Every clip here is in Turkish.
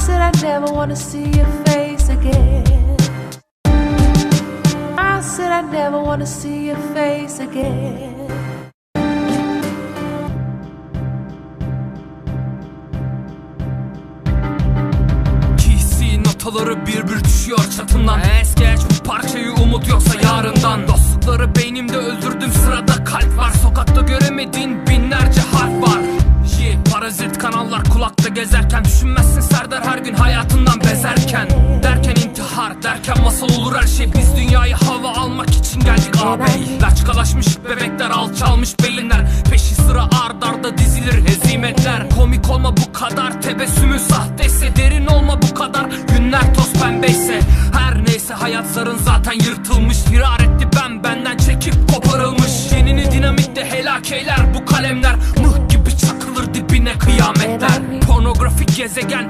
said I never wanna see your face again. I said I never wanna see your face again. Notaları bir bir düşüyor çatından Es geç bu parçayı umut yoksa yarından Dostlukları beynimde öldürdüm sırada kalp var Sokakta göremediğin binlerce harf var Ye, parazit kanallar kulakta gezerken Düşünmezsin Serdar her gün hayatından bezerken. Derken intihar derken masal olur her şey. Biz dünyayı hava almak için geldik ağabey Laçkalaşmış bebekler alçalmış beyinler Peşi sıra ard arda dizilir hezimetler. Komik olma bu kadar tebessümü sahteyse gezegen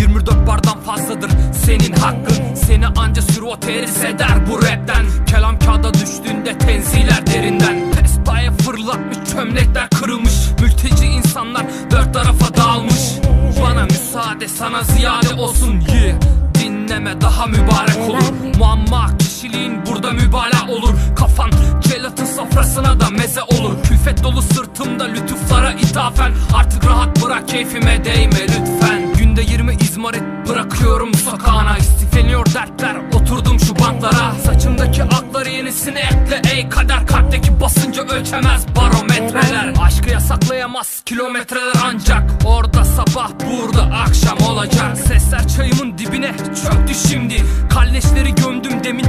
24 bardan fazladır senin hakkın. Seni anca sürvo teris eder bu rapten. Kelam kağıda düştüğünde tenziler derinden. Pespaya fırlatmış çömlekler kırılmış. Mülteci insanlar dört tarafa dağılmış. Bana müsaade sana ziyade olsun yeah. Dinleme daha mübarek olur. Muamma kişiliğin burada mübalağa olur. Kafan gelatin sofrasına da meze olur. Külfet dolu sırtımda lütuflara ithafen. Artık rahat bırak keyfime değme sokağına İstifleniyor dertler. Oturdum şu bantlara. Saçımdaki akları yenisini ekle ey kader Kalpteki basıncı ölçemez barometreler. Aşkı yasaklayamaz kilometreler ancak Orada sabah burada akşam olacak. Sesler çayımın dibine çöktü şimdi. Kalleşleri gömdüm demin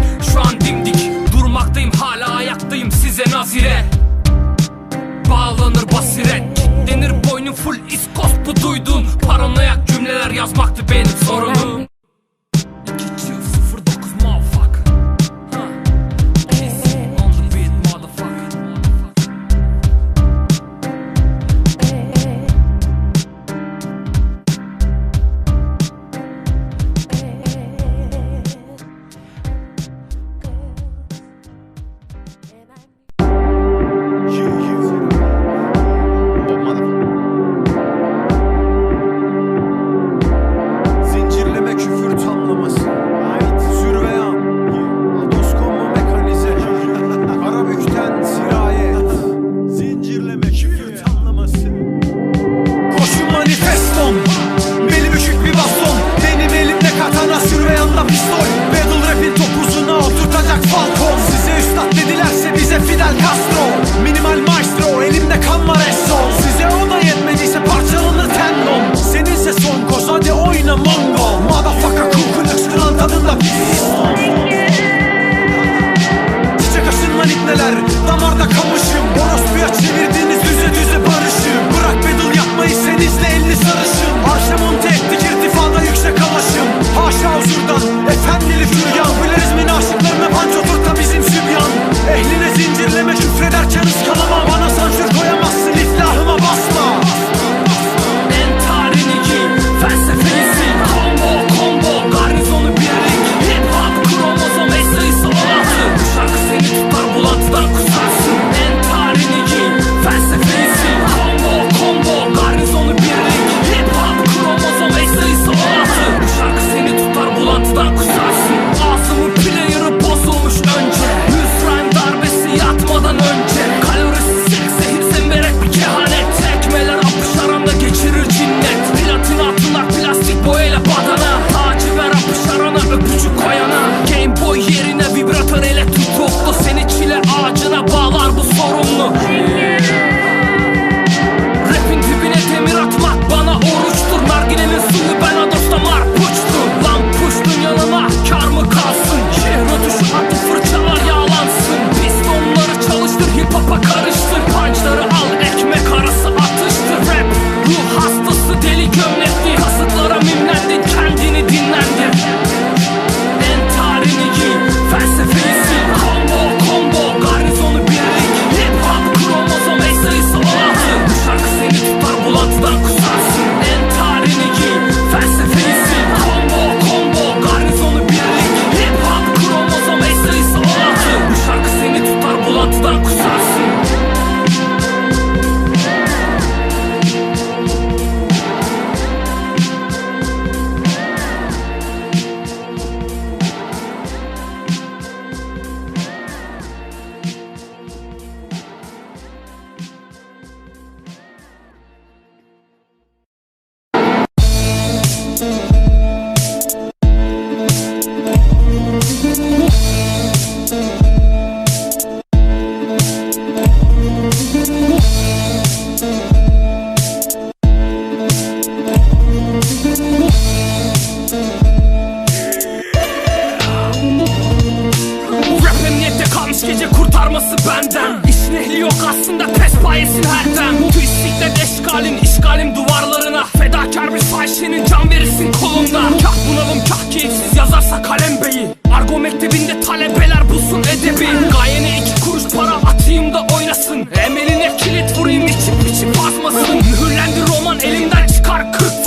aslında pespayesin her dem Bu istiklet eşkalin işgalim duvarlarına. Fedakar bir fahişenin can verirsin kolunda. Kah bunalım kah keyifsiz yazarsa kalem beyi. Argo mektebinde talebeler bulsun edebi. Gayene iki kuruş para atayım da oynasın. Emeline kilit vurayım içip içip basmasın. Mühürlendi roman elimden çıkar kırk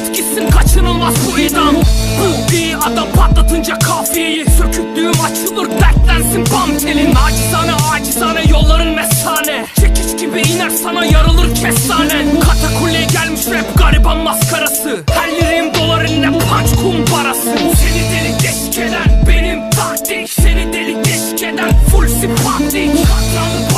fıkran Sandalyeyi it gitsin kaçınılmaz bu idam. Bu iyi adam patlatınca kafiyeyi Söküklüğüm açılır dertlensin bam telin Acizane acizane yolların mesane. Çekiç gibi iner sana yarılır kestane. Katakulleye gelmiş rap gariban maskarası. Her lirim dolar eline punch kumbarası Seni delik deşik eden benim taktik. Seni delik deşik eden full simpatik Katranlı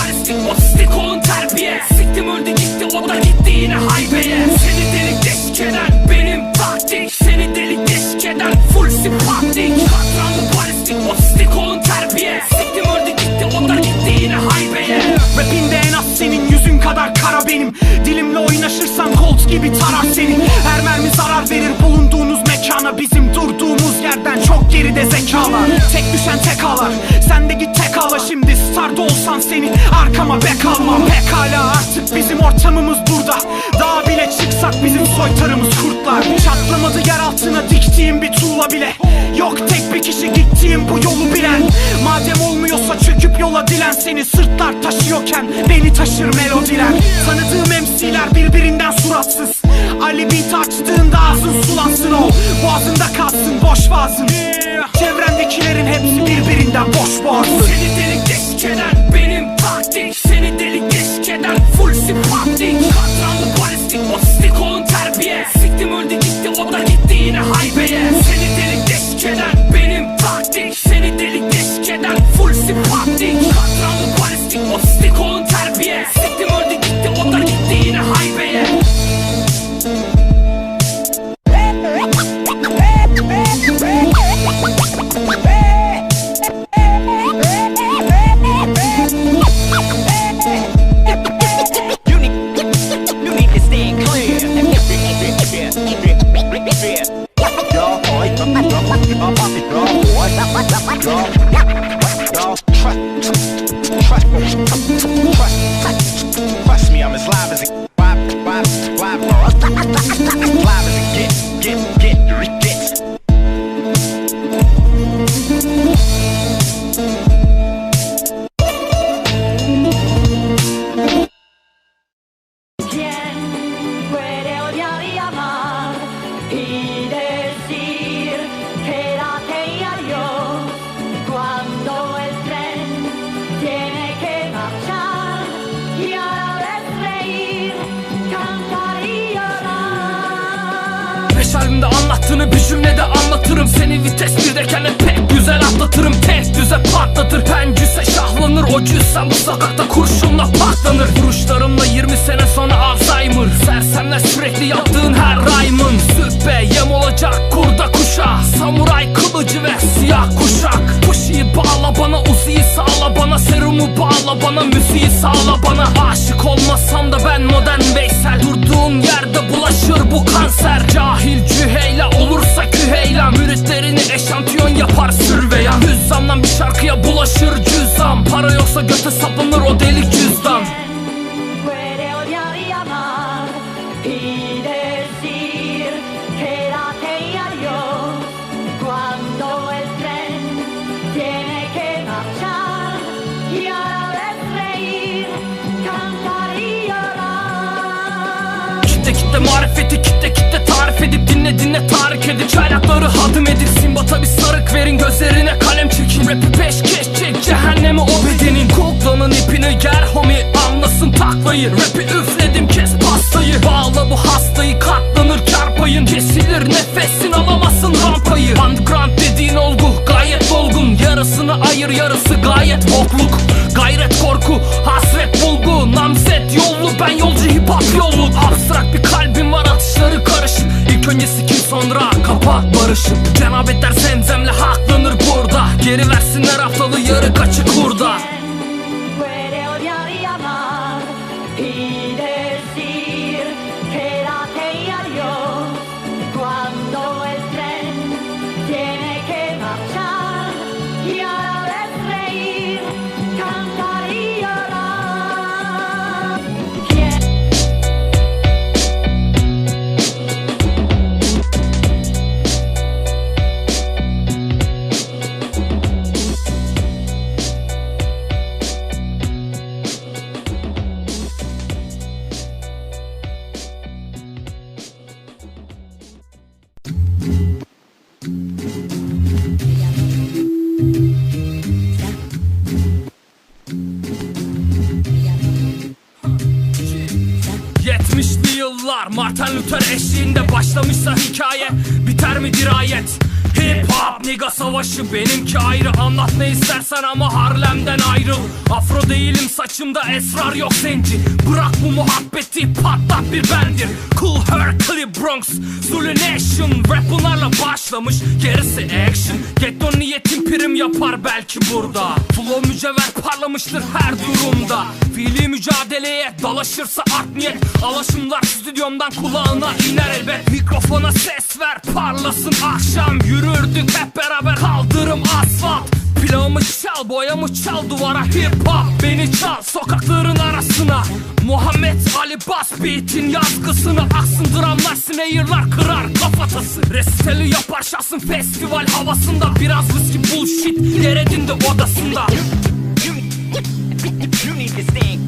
Tek düşen tek ağlar. Sen de git tek ağla şimdi Starda olsan seni arkama bek almam. Pekala artık bizim ortamımız burada. Daha bile çıksak bizim soytarımız kurtlar. Çatlamadı yer altına diktiğim bir tuğla bile. Yok tek bir kişi gittiğim bu yolu bilen. Madem olmuyorsa çöküp yola dilen Seni sırtlar taşıyorken beni taşır melodiler. Tanıdığım Keep it. Beş albümde anlattığını bir cümlede anlatırım. Seni vites birdeyken de pek güzel atlatırım. Tek düze patlatır. Pencüse şahlanır. O cüssem bu sokakta kurşunla patlanır. Vuruşlarımla 20 sene sonra Alzheimer. Sersemler sürekli yaptığın her rhyme'ın Süppe yem olacak kurda kuşa. Samuray kılıcı ve siyah kuşak. Pushi'yi bağla bana Uzi'yi sağla bana. Serumu bağla bana müziği sağla bana. Aşık olmasam da ben modern Veysel. Durduğun yerde bulaşır bu kanser. Cahil cüheyla olursa küheyla. Müritlerini eşantiyon yapar sürveyan. Hüzzamdan bir şarkıya bulaşır cüzzam. Para yoksa göte saplanır o delik cüzdan kitle marifeti kitle kitle tarif edip dinle dinle tahrik edip. Çaylakları hadım edip Simbata bir sarık verin gözlerine kalem çekin Rap'i peşkeş çek cehenneme o bedenin. Kuklanın ipini ger homi anlasın taklayı. Rap'i üfledim kes pastayı. Bağla bu hastayı kar payın Kesilir nefesin alamazsın rampayı. Underground dediğin olgu gayet dolgun Yarısını ayır yarısı gayet bokluk. Gayret korku hasret bulgu. Namzet yollu ben yolcu hip hop yolu Abstrak bir kalbim var atışları karışık. İlk önce sikim sonra kapat barışık. Cenabetler zemzemle haklanır burada. Geri versinler haftalı yarı kaçık hurda Luther eşliğinde başlamışsa hikaye Biter mi dirayet Hip hop nigga savaşı benimki ayrı. Anlat ne istersen ama Harlem'den ayrıl. Afro değilim saçımda esrar yok zenci Bırak bu muhabbeti patlat bir bendir. Cool Hercules Bronx Zulu Nation. Rap bunlarla başlamış gerisi action. Ghetto niyetim prim yapar belki burada. Flow mücevher parlamıştır her durumda. Fiili mücadeleye dalaşırsa art niyet. Alaşımlar stüdyomdan kulağına iner elbet. Mikrofona ses ver parlasın akşam Yürürdük hep beraber kaldırım asfalt Plağımı çal boyamı çal duvara hip hop Beni çal sokakların arasına Muhammed Ali bas beat'in yazgısını Aksın dramlar snare'lar kırar kafatası Resitali yapar şahsın festival havasında Biraz viski bullshit yer edindi odasında You, need to sing,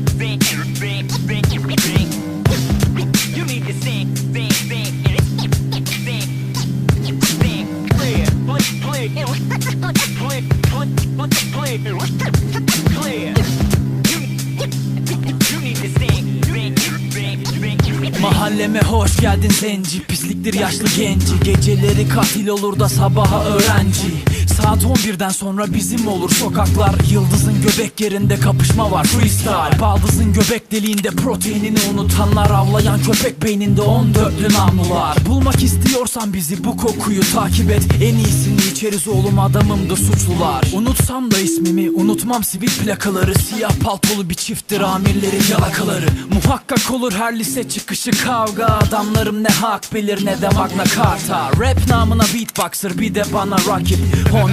Mahalleme hoş geldin zenci Pisliktir yaşlı genci. Geceleri katil olur da sabaha öğrenci Saat 11'den sonra bizim olur sokaklar. Yıldızın göbek yerinde kapışma var freestyle. Baldızın göbek deliğinde proteinini unutanlar Avlayan köpek beyninde 14'lü namlular. Bulmak istiyorsan bizi bu kokuyu takip et. En iyisini içeriz oğlum adamımdır suçlular. Unutsam da ismimi unutmam sivil plakaları. Siyah paltolu bir çifttir amirlerin yalakaları. Muhakkak olur her lise çıkışı kavga. Adamlarım ne hak bilir ne de magna carta. Rap namına beatboxer bir de bana rakip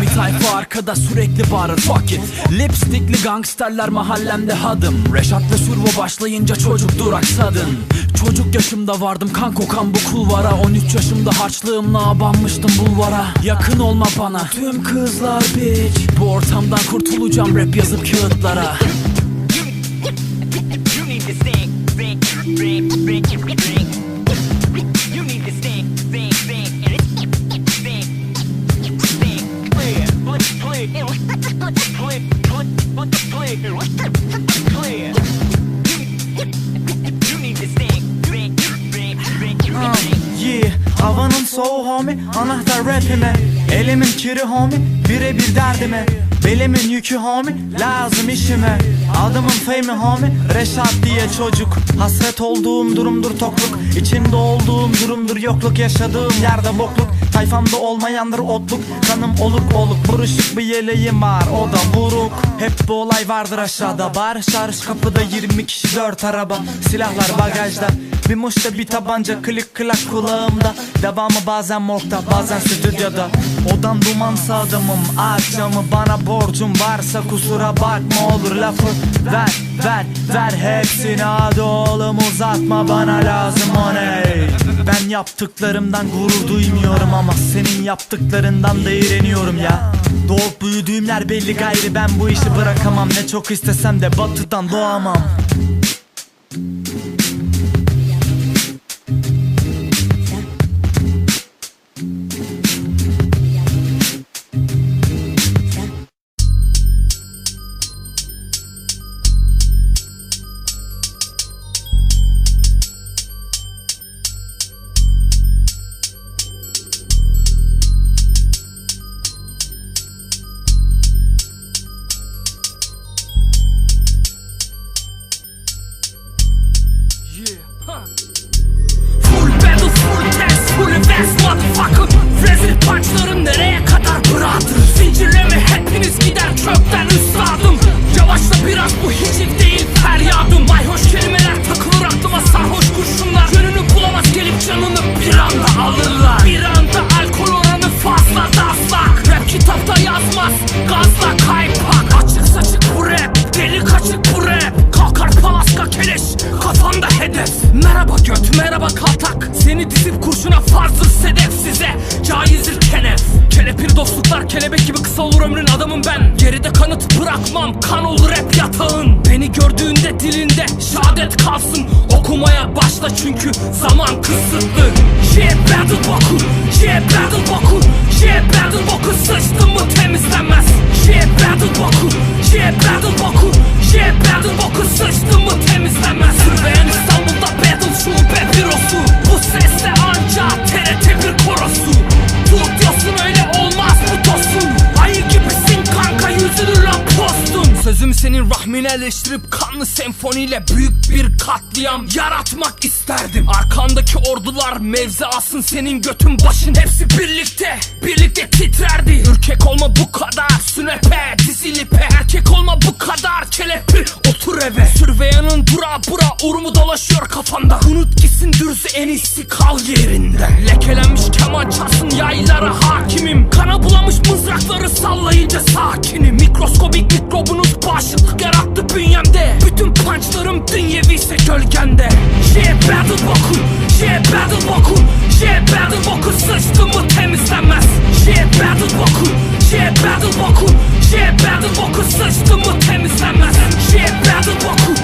Homie tayfa arkada sürekli bağırır. Fuck it. Lipstickli gangsterler mahallemde hadım. Reşat'la sürvo başlayınca çocuk duraksadın Çocuk yaşımda vardım kan kokan bu kulvara. 13 yaşımda harçlığımla abanmıştım bulvara. Yakın olma bana. Tüm kızlar bitch. Bu ortamdan kurtulacağım rap yazıp kağıtlara Kiri homie Birebir derdime. Belimin yükü homie Lazım işime. Adımın fame'i homie Reşat diye çocuk. Hasret olduğum durumdur tokluk. İçinde olduğum durumdur yokluk. Yaşadığım yerde bokluk Tayfamda olmayandır otluk Kanım oluk oluk. Buruşuk bir yeleğim var o da buruk. Hep bu olay vardır aşağıda. Bar şarj kapıda 20 kişi 4 araba. Silahlar bagajda bir muşta bir tabanca klik klak kulağımda. Devamı bazen morgda bazen stüdyoda. Odam dumansa adamım aç camı Bana borcum varsa kusura bakma olur lafı. Ver ver ver hepsini hadi oğlum uzatma bana lazım o ne Ben yaptıklarımdan gurur duymuyorum ama Senin yaptıklarından da iğreniyorum ya. Doğup büyüdüğüm yer belli gayrı ben bu işi bırakamam. Ne çok istesem de batıdan doğamam Göt merhaba kaltak Seni dizip kurşuna farzdır sedef size. Caizdir kenef. Kelepir dostluklar kelebek gibi kısa olur ömrün adamım ben. Geride kanıt bırakmam kan olur rap yatağın. Beni gördüğünde dilinde şehadet kalsın. Okumaya başla çünkü zaman kısıtlı. Yeah battle boku Yeah battle boku. Yeah battle boku Sıçtın mı temizlenmez. Yeah battle boku Yeah battle boku. Yeah battle boku Sıçtın mı temizlenmez. Zirveyen İstanbul'da Metal şube bürosu Bu sesle anca TRT bir korosu. Dur diyorsun öyle olmaz bu tosun. Ayı gibisin kanka yüzünü lan postun. Sözüm senin rahmine eleştirip kanlı senfoniyle büyük bir katliam yaratmak isterdim. Arkandaki ordular mevze alsın senin götün başın. Hepsi birlikte birlikte titrerdi. Ürkek olma bu kadar sünepe dizilipe Erkek olma bu kadar kelepir otur eve. Sürveyanın bura bura urumu dolaşıyor kafanda. Unut gitsin dürzü en iyisi kal yerinde. Lekelenmiş keman çalsın yaylara hakimim. Kana bulamış mızrakları sallayınca sakinim. Mikroskobik mikrobunuz bağışıklık yarattı bünyemde. Bütün punchlarım dünyevi ise gölgende. Yeah battle bokun, yeah battle bokun Yeah battle bokun sıçtı mı temizlenmez Yeah battle bokun, yeah battle bokun Yeah battle bokun sıçtı mı temizlenmez Yeah battle bokun,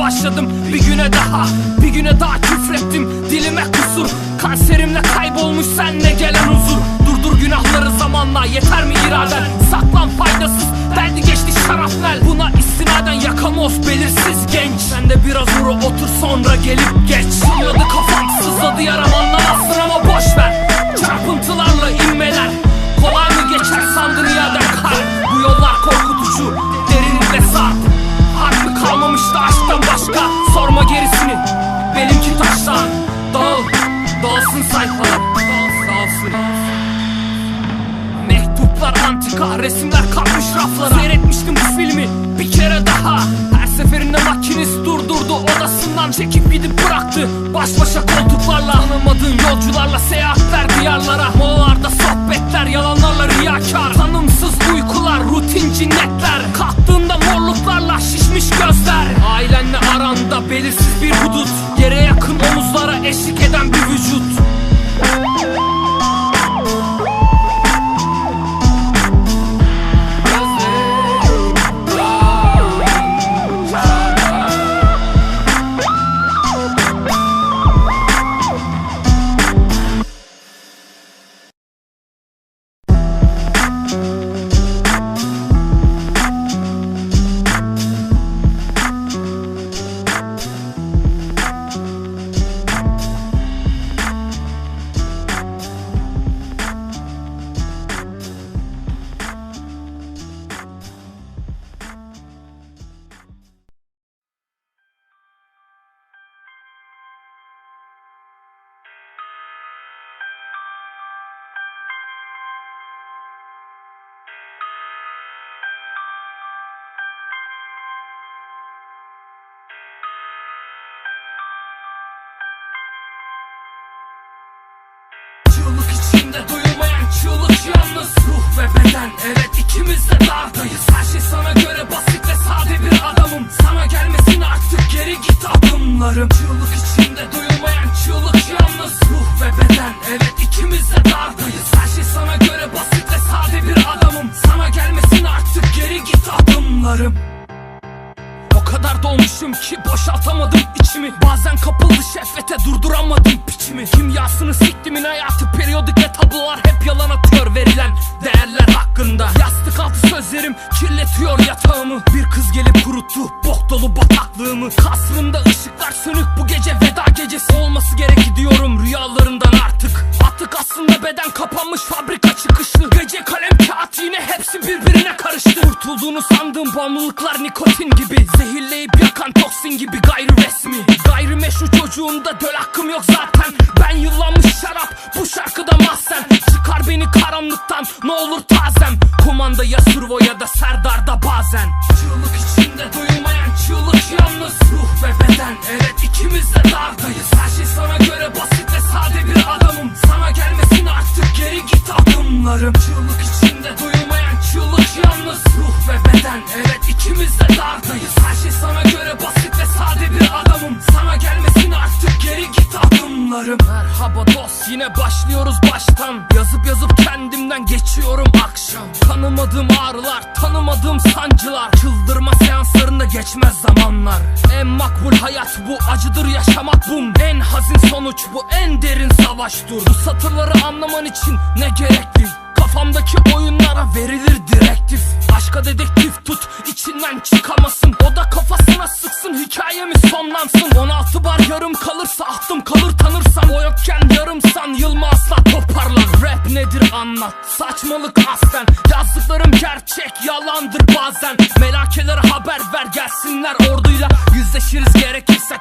başladım. Bir güne daha Bir güne daha küfrettim. Dilime kusur Kanserimle kaybolmuş senle gelen huzur. Durdur günahları zamanla yeter mi iraden? Saklan faydasız derdi geçti şarapnel Buna istinaden yakamoz belirsiz genç. Sen de biraz uğra otur sonra gelip geç. Çınladı kafam sızladı yaram anlamazsın ama boş ver. Çarpıntılarla baş başa koltuklarla Tanımadığın yolcularla seyahatler diyarlara. Molalarda sohbetler yalanlarla riyakar. Tanımsız uykular rutin cinnetler. Kalktığında morluklarla şişmiş gözler. Ailenle aranda belirsiz bir hudut. Yere yakın omuzlara eşlik eden bir vücut İçinde duyulmayan çığlık yalnız Ruh ve beden. Evet ikimiz de dardayız Her şey sana göre basit ve sade bir adamım. Sana gelmesin artık geri git adımlarım. Çığlık içinde duyulmayan çığlık yalnız Ruh ve beden. Evet ikimiz de dardayız Her şey sana göre basit ve sade bir adamım. Sana gelmesin artık geri git adımlarım kadar dolmuşum ki boşaltamadım içimi. Bazen kapıldı şehvete durduramadım piçimi. Kimyasını siktimin hayatı periyodik ve tablolar Hep yalan atıyor verilen değerler hakkında. Yastık altı sözlerim kirletiyor yatağımı. Bir kız gelip kuruttu bok dolu bataklığımı. Kasrımda ışıklar sönük bu gece veda gecesi. Olması gerek diyorum rüyalarından artık. Attık aslında beden kapanmış fabrika çıkışlı. Gece kalem kağıt yine hepsi birbirine karıştı. Kurtulduğunu sandığım bağımlılıklar nikotin gibi. Zehirleyip yakan toksin gibi gayri resmi. Gayrimeşru çocuğunda döl hakkım yok zaten. Ben yıllanmış şarap bu şarkıda mahzen. Çıkar beni karanlıktan ne olur tazem Kumanda ya Survo ya da Serdar'da bazen. Çığlık içinde duyulmayan çığlık yalnız Ruh ve beden. Evet ikimiz de dardayız. Her şey sana göre basit ve sade bir adamım. Sana gelmesin artık geri git adımlarım. Çığlık içinde duyulmayan çığlık yalnız Ruh ve beden. Evet ikimiz de dardayız. Her şey sana göre basit ve sade bir adamım. Sana gelmesin artık geri git adımlarım. Merhaba dost yine başlıyoruz baştan. Yazıp yazıp kendimden geçiyorum akşam. Tanımadığım ağrılar tanımadığım sancılar. Çıldırma seanslarında geçmez zamanlar. En makbul hayat bu acıdır yaşamak bum. En hazin sonuç bu en derin savaştır Bu satırları anlaman için ne gerekli Kafamdaki oyunlara verilir direktif. Başka dedektif tut içinden çıkamasın. O da kafasına sıksın hikayemiz sonlansın. 16 bar yarım kalırsa aklım kalır tanırsam. O yokken yarımsan yılma asla toparlan Rap nedir anlat saçmalık aslen. Yazdıklarım gerçek yalandır bazen. Melakelere haber ver gelsinler orduyla. Yüzleşiriz gerekirse